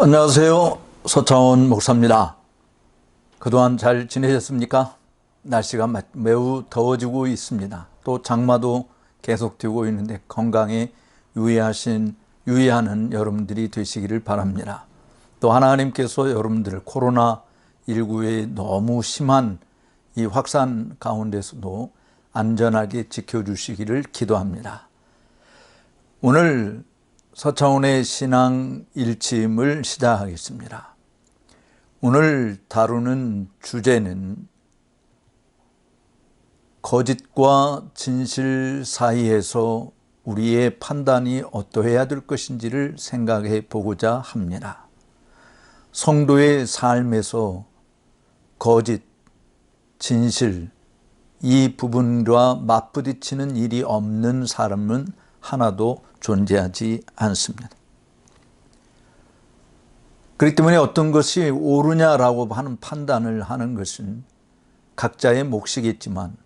안녕하세요. 서창원 목사입니다. 그동안 잘 지내셨습니까? 날씨가 마- 매우 더워지고 있습니다. 또 장마도 계속 되고 있는데 건강에 유의하신, 유의하는 여러분들이 되시기를 바랍니다. 또 하나님께서 여러분들을 코로나19의 너무 심한 이 확산 가운데서도 안전하게 지켜주시기를 기도합니다. 오늘 서창훈의 신앙 일침을 시작하겠습니다. 오늘 다루는 주제는 거짓과 진실 사이에서 우리의 판단이 어떠해야 될 것인지를 생각해 보고자 합니다. 성도의 삶에서 거짓, 진실, 이 부분과 맞부딪히는 일이 없는 사람은 하나도 존재하지 않습니다. 그렇기 때문에 어떤 것이 옳으냐라고 하는 판단을 하는 것은 각자의 몫이겠지만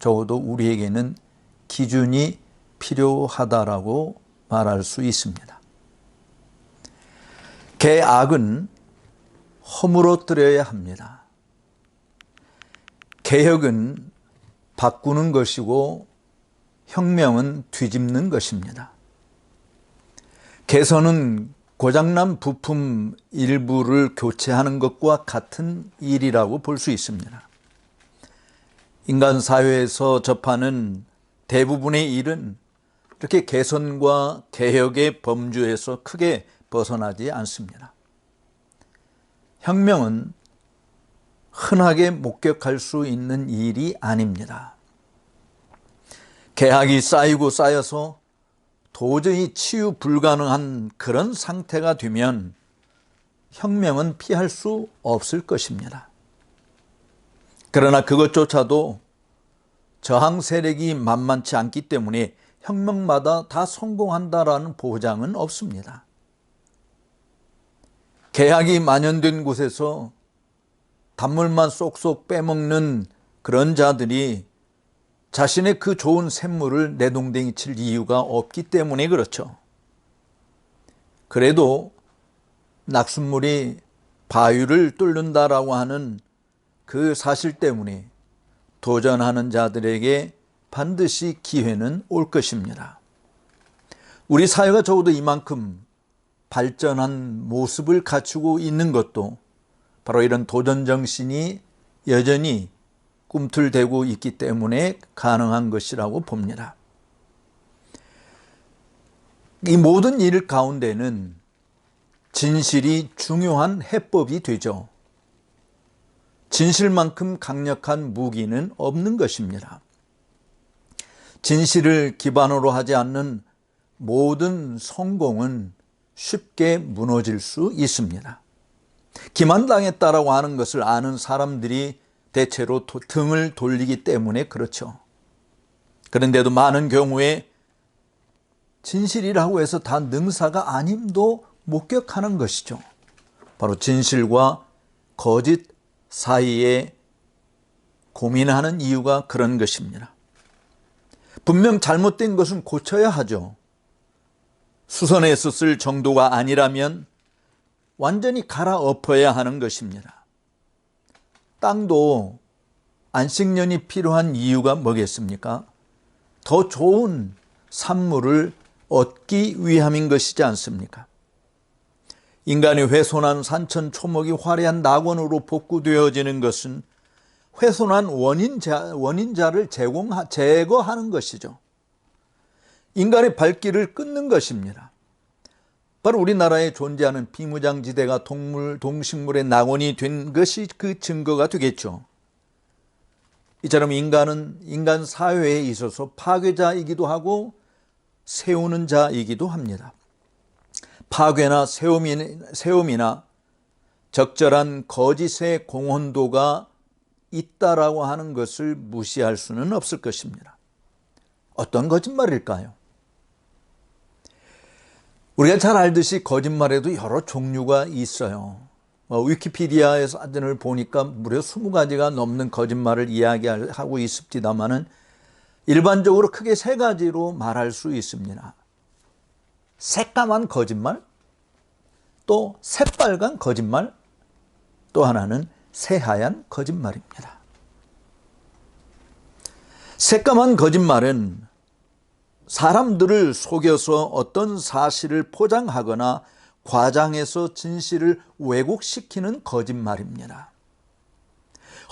적어도 우리에게는 기준이 필요하다라고 말할 수 있습니다. 개악은 허물어뜨려야 합니다. 개혁은 바꾸는 것이고 혁명은 뒤집는 것입니다. 개선은 고장난 부품 일부를 교체하는 것과 같은 일이라고 볼 수 있습니다. 인간 사회에서 접하는 대부분의 일은 이렇게 개선과 개혁의 범주에서 크게 벗어나지 않습니다. 혁명은 흔하게 목격할 수 있는 일이 아닙니다. 계약이 쌓이고 쌓여서 도저히 치유 불가능한 그런 상태가 되면 혁명은 피할 수 없을 것입니다. 그러나 그것조차도 저항 세력이 만만치 않기 때문에 혁명마다 다 성공한다라는 보장은 없습니다. 계약이 만연된 곳에서 단물만 쏙쏙 빼먹는 그런 자들이 자신의 그 좋은 샘물을 내동댕이 칠 이유가 없기 때문에 그렇죠. 그래도 낙숫물이 바위를 뚫는다라고 하는 그 사실 때문에 도전하는 자들에게 반드시 기회는 올 것입니다. 우리 사회가 적어도 이만큼 발전한 모습을 갖추고 있는 것도 바로 이런 도전 정신이 여전히 꿈틀대고 있기 때문에 가능한 것이라고 봅니다. 이 모든 일 가운데는 진실이 중요한 해법이 되죠. 진실만큼 강력한 무기는 없는 것입니다. 진실을 기반으로 하지 않는 모든 성공은 쉽게 무너질 수 있습니다. 기만당했다라고 하는 것을 아는 사람들이 대체로 등을 돌리기 때문에 그렇죠. 그런데도 많은 경우에 진실이라고 해서 다 능사가 아님도 목격하는 것이죠. 바로 진실과 거짓 사이에 고민하는 이유가 그런 것입니다. 분명 잘못된 것은 고쳐야 하죠. 쓸 정도가 아니라면 완전히 갈아엎어야 하는 것입니다. 땅도 안식년이 필요한 이유가 뭐겠습니까? 더 좋은 산물을 얻기 위함인 것이지 않습니까? 인간이 훼손한 산천 초목이 화려한 낙원으로 복구되어지는 것은 훼손한 원인자, 원인자를 제공, 제거하는 것이죠. 인간의 발길을 끊는 것입니다. 바로 우리나라에 존재하는 비무장지대가 동물, 동식물의 낙원이 된 것이 그 증거가 되겠죠. 이처럼 인간은 인간 사회에 있어서 파괴자이기도 하고 세우는 자이기도 합니다. 파괴나 세움이나 적절한 거짓의 공헌도가 있다라고 하는 것을 무시할 수는 없을 것입니다. 어떤 거짓말일까요? 우리가 잘 알듯이 거짓말에도 여러 종류가 있어요. 뭐 위키피디아의 사전을 보니까 무려 20가지가 넘는 거짓말을 이야기하고 있습니다만은 일반적으로 크게 세 가지로 말할 수 있습니다. 새까만 거짓말, 또 새빨간 거짓말, 또 하나는 새하얀 거짓말입니다. 새까만 거짓말은 사람들을 속여서 어떤 사실을 포장하거나 과장해서 진실을 왜곡시키는 거짓말입니다.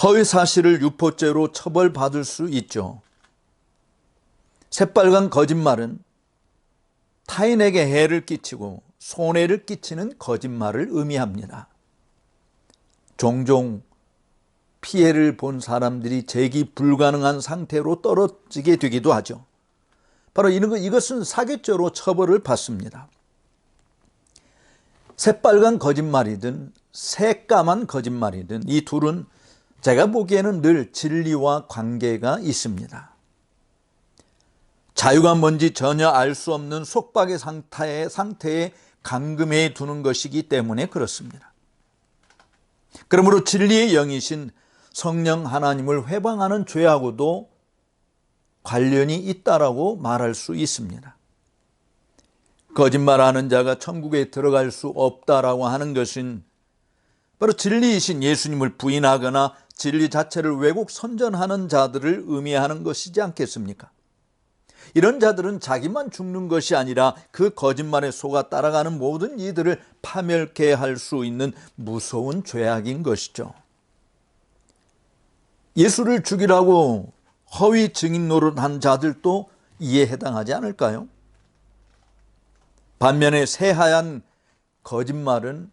허위 사실을 유포죄로 처벌받을 수 있죠. 새빨간 거짓말은 타인에게 해를 끼치고 손해를 끼치는 거짓말을 의미합니다. 종종 피해를 본 사람들이 재기 불가능한 상태로 떨어지게 되기도 하죠. 바로 이런 것, 이것은 사기죄로 처벌을 받습니다. 새빨간 거짓말이든 새까만 거짓말이든 이 둘은 제가 보기에는 늘 진리와 관계가 있습니다. 자유가 뭔지 전혀 알 수 없는 속박의 상태에, 상태에 감금해 두는 것이기 때문에 그렇습니다. 그러므로 진리의 영이신 성령 하나님을 회방하는 죄하고도 관련이 있다라고 말할 수 있습니다. 거짓말하는 자가 천국에 들어갈 수 없다라고 하는 것은 바로 진리이신 예수님을 부인하거나 진리 자체를 왜곡 선전하는 자들을 의미하는 것이지 않겠습니까? 이런 자들은 자기만 죽는 것이 아니라 그 거짓말에 속아 따라가는 모든 이들을 파멸케 할 수 있는 무서운 죄악인 것이죠. 예수를 죽이라고 허위 증인 노릇한 자들도 이에 해당하지 않을까요? 반면에 새하얀 거짓말은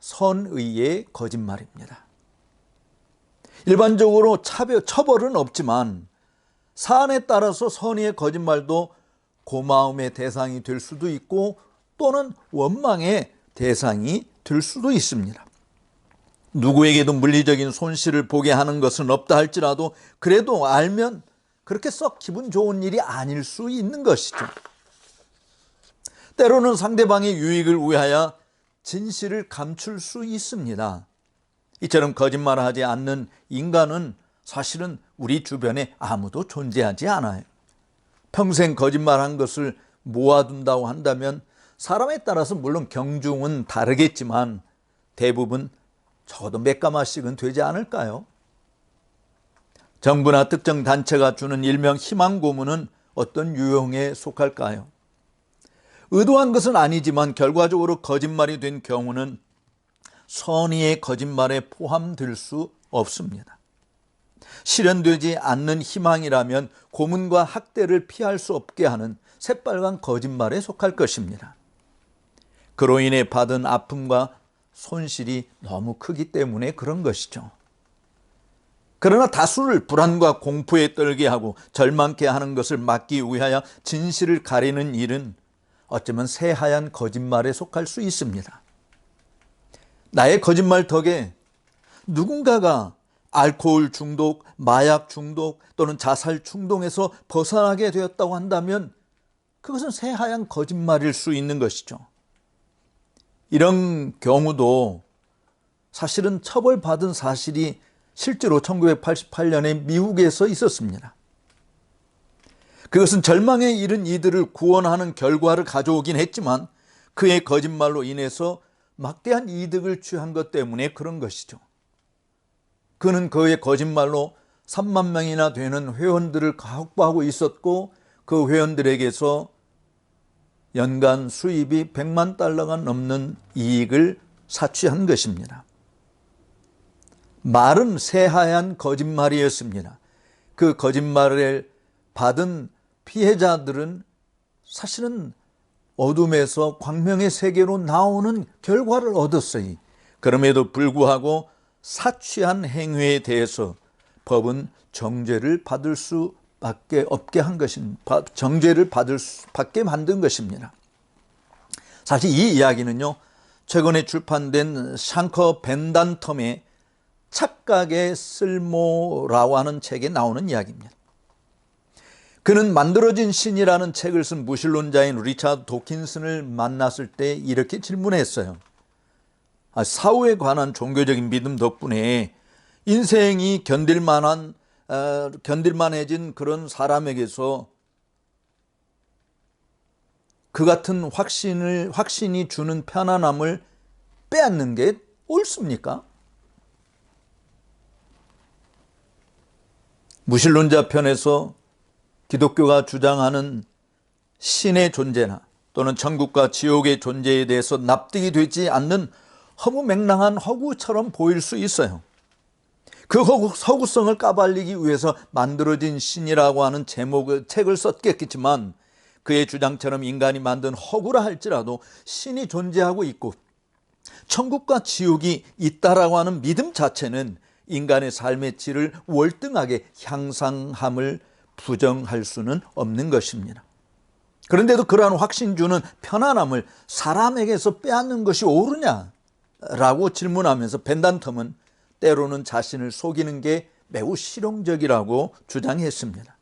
선의의 거짓말입니다. 일반적으로 차별, 처벌은 없지만 사안에 따라서 선의의 거짓말도 고마움의 대상이 될 수도 있고 또는 원망의 대상이 될 수도 있습니다. 누구에게도 물리적인 손실을 보게 하는 것은 없다 할지라도 그래도 알면 그렇게 썩 기분 좋은 일이 아닐 수 있는 것이죠. 때로는 상대방의 유익을 위하여 진실을 감출 수 있습니다. 이처럼 거짓말하지 않는 인간은 사실은 우리 주변에 아무도 존재하지 않아요. 평생 거짓말한 것을 모아둔다고 한다면 사람에 따라서 물론 경중은 다르겠지만 대부분 적어도 몇 가마씩은 되지 않을까요? 정부나 특정 단체가 주는 일명 희망 고문은 어떤 유형에 속할까요? 의도한 것은 아니지만 결과적으로 거짓말이 된 경우는 선의의 거짓말에 포함될 수 없습니다. 실현되지 않는 희망이라면 고문과 학대를 피할 수 없게 하는 새빨간 거짓말에 속할 것입니다. 그로 인해 받은 아픔과 손실이 너무 크기 때문에 그런 것이죠. 그러나 다수를 불안과 공포에 떨게 하고 절망케 하는 것을 막기 위하여 진실을 가리는 일은 어쩌면 새하얀 거짓말에 속할 수 있습니다. 나의 거짓말 덕에 누군가가 알코올 중독, 마약 중독 또는 자살 충동에서 벗어나게 되었다고 한다면 그것은 새하얀 거짓말일 수 있는 것이죠. 이런 경우도 사실은 처벌받은 사실이 실제로 1988년에 미국에서 있었습니다. 그것은 절망에 이른 이들을 구원하는 결과를 가져오긴 했지만 그의 거짓말로 인해서 막대한 이득을 취한 것 때문에 그런 것이죠. 그는 그의 거짓말로 3만 명이나 되는 회원들을 확보하고 있었고 그 회원들에게서 연간 수입이 100만 달러가 넘는 이익을 사취한 것입니다. 말은 새하얀 거짓말이었습니다. 그 거짓말을 받은 피해자들은 사실은 어둠에서 광명의 세계로 나오는 결과를 얻었어요. 그럼에도 불구하고 사취한 행위에 대해서 법은 정죄를 받을 수 밖에 없게 한 것인 정죄를 받을 수 밖에 만든 것입니다. 사실 이 이야기는요. 최근에 출판된 샹커 벤단텀의 착각의 쓸모라고 하는 책에 나오는 이야기입니다. 그는 만들어진 신이라는 책을 쓴 무신론자인 리차드 도킨슨을 만났을 때 이렇게 질문했어요. 아, 사후에 관한 종교적인 믿음 덕분에 인생이 견딜 만한 어, 견딜만해진 그런 사람에게서 그 같은 확신을 확신이 주는 편안함을 빼앗는 게 옳습니까? 무신론자 편에서 기독교가 주장하는 신의 존재나 또는 천국과 지옥의 존재에 대해서 납득이 되지 않는 허무 맹랑한 허구처럼 보일 수 있어요. 그 허구, 허구성을 까발리기 위해서 만들어진 신이라고 하는 제목의 책을 썼겠지만 그의 주장처럼 인간이 만든 허구라 할지라도 신이 존재하고 있고 천국과 지옥이 있다라고 하는 믿음 자체는 인간의 삶의 질을 월등하게 향상함을 부정할 수는 없는 것입니다. 그런데도 그러한 확신 주는 편안함을 사람에게서 빼앗는 것이 옳으냐? 라고 질문하면서 벤단텀은 때로는 자신을 속이는 게 매우 실용적이라고 주장했습니다.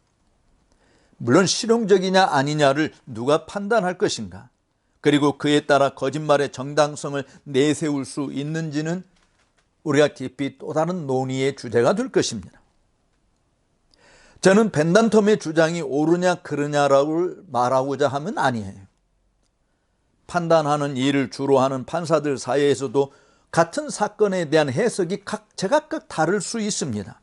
물론 실용적이냐 아니냐를 누가 판단할 것인가? 그리고 그에 따라 거짓말의 정당성을 내세울 수 있는지는 우리가 깊이 또 다른 논의의 주제가 될 것입니다. 저는 벤단텀의 주장이 옳으냐 그르냐라고 말하고자 하면 아니에요. 판단하는 일을 주로 하는 판사들 사이에서도 같은 사건에 대한 해석이 각 제각각 다를 수 있습니다.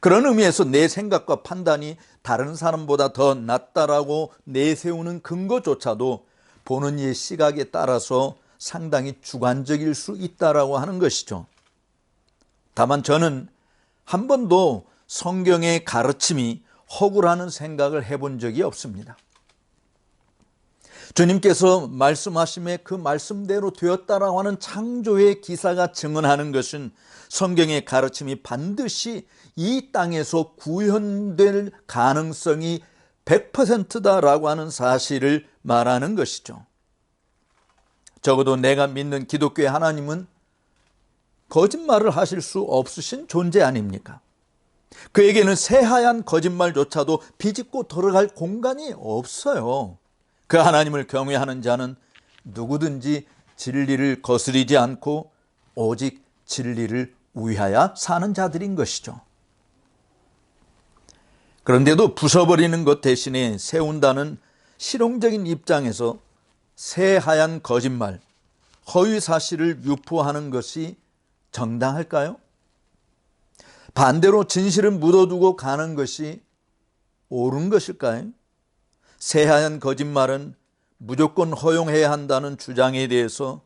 그런 의미에서 내 생각과 판단이 다른 사람보다 더 낫다라고 내세우는 근거조차도 보는 이의 시각에 따라서 상당히 주관적일 수 있다라고 하는 것이죠. 다만 저는 한 번도 성경의 가르침이 허구라는 생각을 해본 적이 없습니다. 주님께서 말씀하심에 그 말씀대로 되었다라고 하는 창조의 기사가 증언하는 것은 성경의 가르침이 반드시 이 땅에서 구현될 가능성이 100%다라고 하는 사실을 말하는 것이죠. 적어도 내가 믿는 기독교의 하나님은 거짓말을 하실 수 없으신 존재 아닙니까? 그에게는 새하얀 거짓말조차도 비집고 들어갈 공간이 없어요. 그 하나님을 경외하는 자는 누구든지 진리를 거스리지 않고 오직 진리를 위하여 사는 자들인 것이죠. 그런데도 부숴버리는 것 대신에 세운다는 실용적인 입장에서 새하얀 거짓말, 허위 사실을 유포하는 것이 정당할까요? 반대로 진실을 묻어두고 가는 것이 옳은 것일까요? 새하얀 거짓말은 무조건 허용해야 한다는 주장에 대해서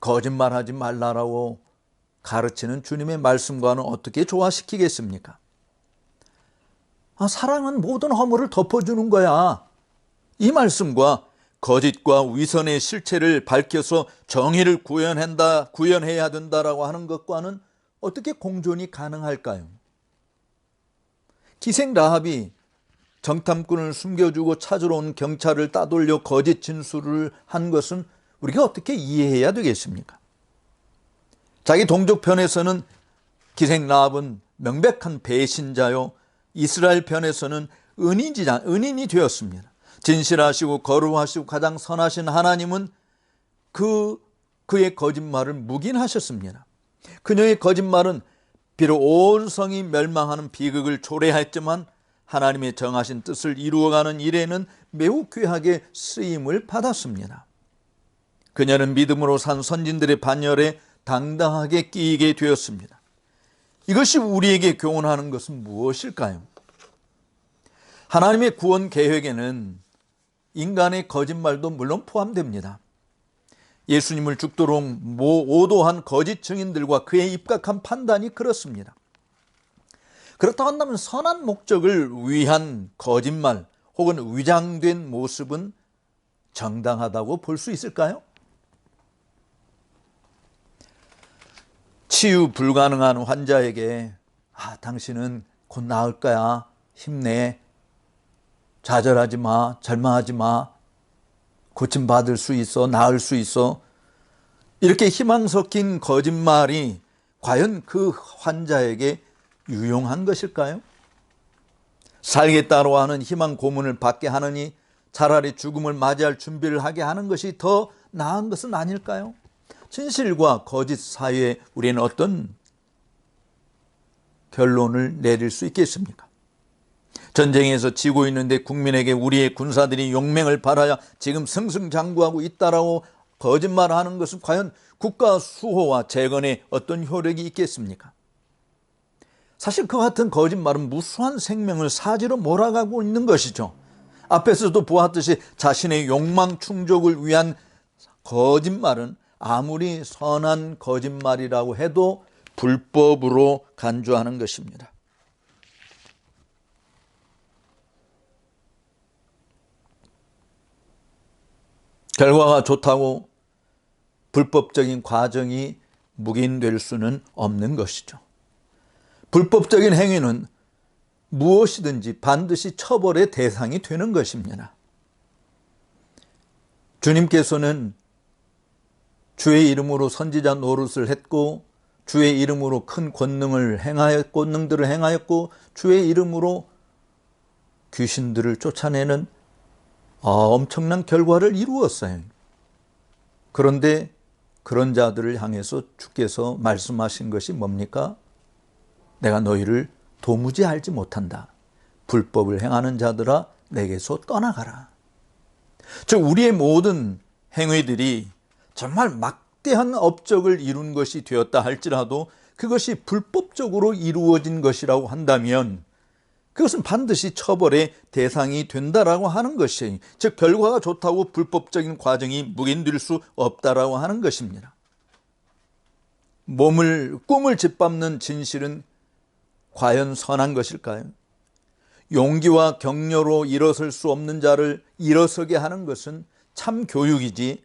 거짓말하지 말라라고 가르치는 주님의 말씀과는 어떻게 조화시키겠습니까? 아, 사랑은 모든 허물을 덮어주는 거야. 이 말씀과 거짓과 위선의 실체를 밝혀서 정의를 구현한다, 구현해야 된다라고 하는 것과는 어떻게 공존이 가능할까요? 기생 라합이 정탐꾼을 숨겨주고 찾으러 온 경찰을 따돌려 거짓 진술을 한 것은 우리가 어떻게 이해해야 되겠습니까? 자기 동족 편에서는 기생 라합은 명백한 배신자요 이스라엘 편에서는 은인지자 은인이 되었습니다. 진실하시고 거룩하시고 가장 선하신 하나님은 그 그의 거짓말을 묵인하셨습니다. 그녀의 거짓말은 비록 온 성이 멸망하는 비극을 초래했지만 하나님의 정하신 뜻을 이루어가는 일에는 매우 귀하게 쓰임을 받았습니다. 그녀는 믿음으로 산 선진들의 반열에 당당하게 끼이게 되었습니다. 이것이 우리에게 교훈하는 것은 무엇일까요? 하나님의 구원 계획에는 인간의 거짓말도 물론 포함됩니다. 예수님을 죽도록 오도한 거짓 증인들과 그의 입각한 판단이 그렇습니다. 그렇다 한다면 선한 목적을 위한 거짓말 혹은 위장된 모습은 정당하다고 볼 수 있을까요? 치유 불가능한 환자에게 아, 당신은 곧 나을 거야. 힘내. 좌절하지 마. 절망하지 마. 고침 받을 수 있어. 나을 수 있어. 이렇게 희망 섞인 거짓말이 과연 그 환자에게 유용한 것일까요? 살겠다고 하는 희망 고문을 받게 하느니 차라리 죽음을 맞이할 준비를 하게 하는 것이 더 나은 것은 아닐까요? 진실과 거짓 사이에 우리는 어떤 결론을 내릴 수 있겠습니까? 전쟁에서 지고 있는데 국민에게 우리의 군사들이 용맹을 바라야 지금 승승장구하고 있다라고 거짓말하는 것은 과연 국가 수호와 재건에 어떤 효력이 있겠습니까? 사실 그 같은 거짓말은 무수한 생명을 사지로 몰아가고 있는 것이죠. 앞에서도 보았듯이 자신의 욕망 충족을 위한 거짓말은 아무리 선한 거짓말이라고 해도 불법으로 간주하는 것입니다. 결과가 좋다고 불법적인 과정이 묵인될 수는 없는 것이죠. 불법적인 행위는 무엇이든지 반드시 처벌의 대상이 되는 것입니다. 주님께서는 주의 이름으로 선지자 노릇을 했고 주의 이름으로 큰 권능을 행하였고 권능들을 행하였고 주의 이름으로 귀신들을 쫓아내는 아, 엄청난 결과를 이루었어요. 그런데 그런 자들을 향해서 주께서 말씀하신 것이 뭡니까? 내가 너희를 도무지 알지 못한다. 불법을 행하는 자들아 내게서 떠나가라. 즉 우리의 모든 행위들이 정말 막대한 업적을 이룬 것이 되었다 할지라도 그것이 불법적으로 이루어진 것이라고 한다면 그것은 반드시 처벌의 대상이 된다라고 하는 것이 즉 결과가 좋다고 불법적인 과정이 묵인될 수 없다라고 하는 것입니다. 몸을 꿈을 짓밟는 진실은 과연 선한 것일까요? 용기와 격려로 일어설 수 없는 자를 일어서게 하는 것은 참 교육이지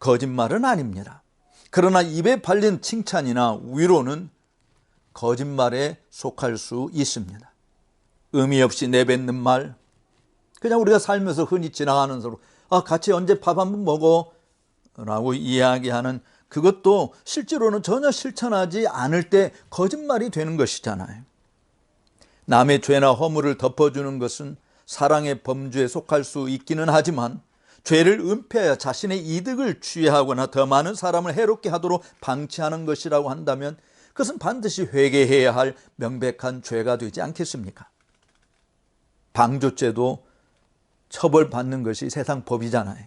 거짓말은 아닙니다. 그러나 입에 발린 칭찬이나 위로는 거짓말에 속할 수 있습니다. 의미 없이 내뱉는 말, 그냥 우리가 살면서 흔히 지나가는 서로, 아, 같이 언제 밥 한번 먹어? 라고 이야기하는 그것도 실제로는 전혀 실천하지 않을 때 거짓말이 되는 것이잖아요. 남의 죄나 허물을 덮어주는 것은 사랑의 범주에 속할 수 있기는 하지만 죄를 은폐하여 자신의 이득을 취하거나 더 많은 사람을 해롭게 하도록 방치하는 것이라고 한다면 그것은 반드시 회개해야 할 명백한 죄가 되지 않겠습니까? 방조죄도 처벌받는 것이 세상 법이잖아요.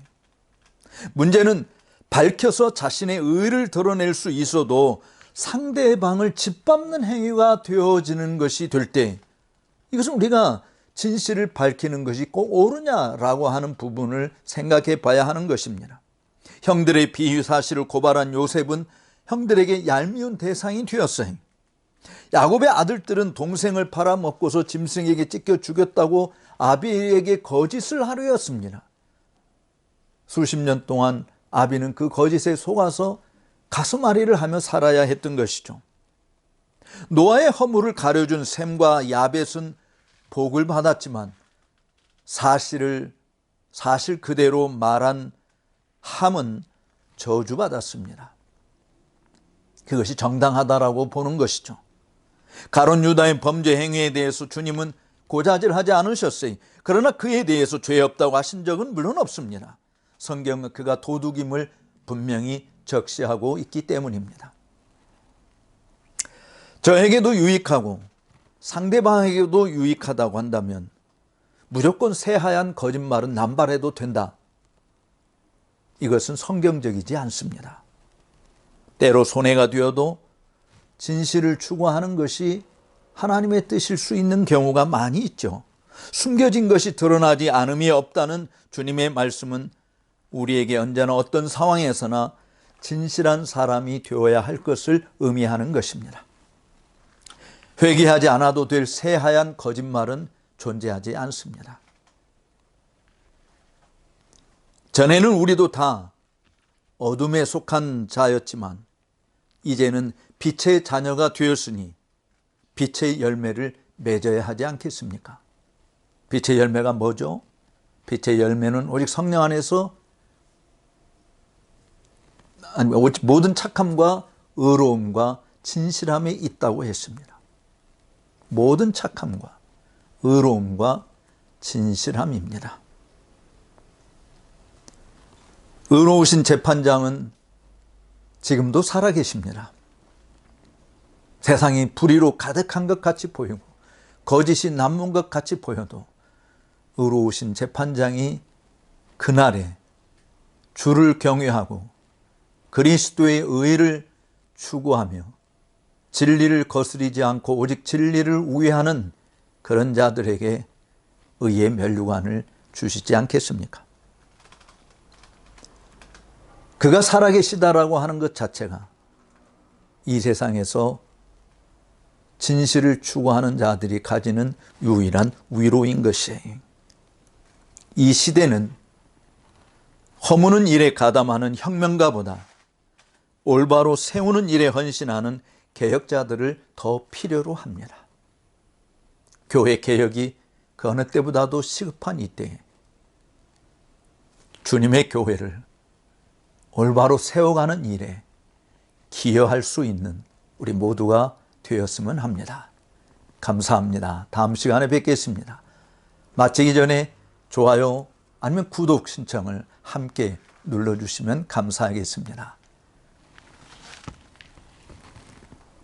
문제는 밝혀서 자신의 의를 드러낼 수 있어도 상대방을 짓밟는 행위가 되어지는 것이 될 때 이것은 우리가 진실을 밝히는 것이 꼭 옳으냐라고 하는 부분을 생각해 봐야 하는 것입니다. 형들의 비유 사실을 고발한 요셉은 형들에게 얄미운 대상이 되었어요. 야곱의 아들들은 동생을 팔아먹고서 짐승에게 찢겨 죽였다고 아비에게 거짓을 하려였습니다. 수십 년 동안 아비는 그 거짓에 속아서 가슴앓이를 하며 살아야 했던 것이죠. 노아의 허물을 가려준 샘과 야벳은 복을 받았지만 사실을 사실 그대로 말한 함은 저주받았습니다. 그것이 정당하다라고 보는 것이죠. 가론 유다의 범죄 행위에 대해서 주님은 고자질하지 않으셨어요. 그러나 그에 대해서 죄 없다고 하신 적은 물론 없습니다. 성경은 그가 도둑임을 분명히 적시하고 있기 때문입니다. 저에게도 유익하고 상대방에게도 유익하다고 한다면 무조건 새하얀 거짓말은 남발해도 된다. 이것은 성경적이지 않습니다. 때로 손해가 되어도 진실을 추구하는 것이 하나님의 뜻일 수 있는 경우가 많이 있죠. 숨겨진 것이 드러나지 않음이 없다는 주님의 말씀은 우리에게 언제나 어떤 상황에서나 진실한 사람이 되어야 할 것을 의미하는 것입니다. 회개하지 않아도 될 새하얀 거짓말은 존재하지 않습니다. 전에는 우리도 다 어둠에 속한 자였지만 이제는 빛의 자녀가 되었으니 빛의 열매를 맺어야 하지 않겠습니까? 빛의 열매가 뭐죠? 빛의 열매는 오직 성령 안에서 아니 모든 착함과 의로움과 진실함이 있다고 했습니다. 모든 착함과 의로움과 진실함입니다. 의로우신 재판장은 지금도 살아계십니다. 세상이 불의로 가득한 것 같이 보이고 거짓이 남는 것 같이 보여도 의로우신 재판장이 그날에 주를 경외하고 그리스도의 의를 추구하며 진리를 거스리지 않고 오직 진리를 우회하는 그런 자들에게 의의 면류관을 주시지 않겠습니까? 그가 살아계시다라고 하는 것 자체가 이 세상에서 진실을 추구하는 자들이 가지는 유일한 위로인 것이에요. 이 시대는 허무는 일에 가담하는 혁명가보다 올바로 세우는 일에 헌신하는 개혁자들을 더 필요로 합니다. 교회 개혁이 그 어느 때보다도 시급한 이때에 주님의 교회를 올바로 세워가는 일에 기여할 수 있는 우리 모두가 되었으면 합니다. 감사합니다. 다음 시간에 뵙겠습니다. 마치기 전에 좋아요 아니면 구독 신청을 함께 눌러주시면 감사하겠습니다.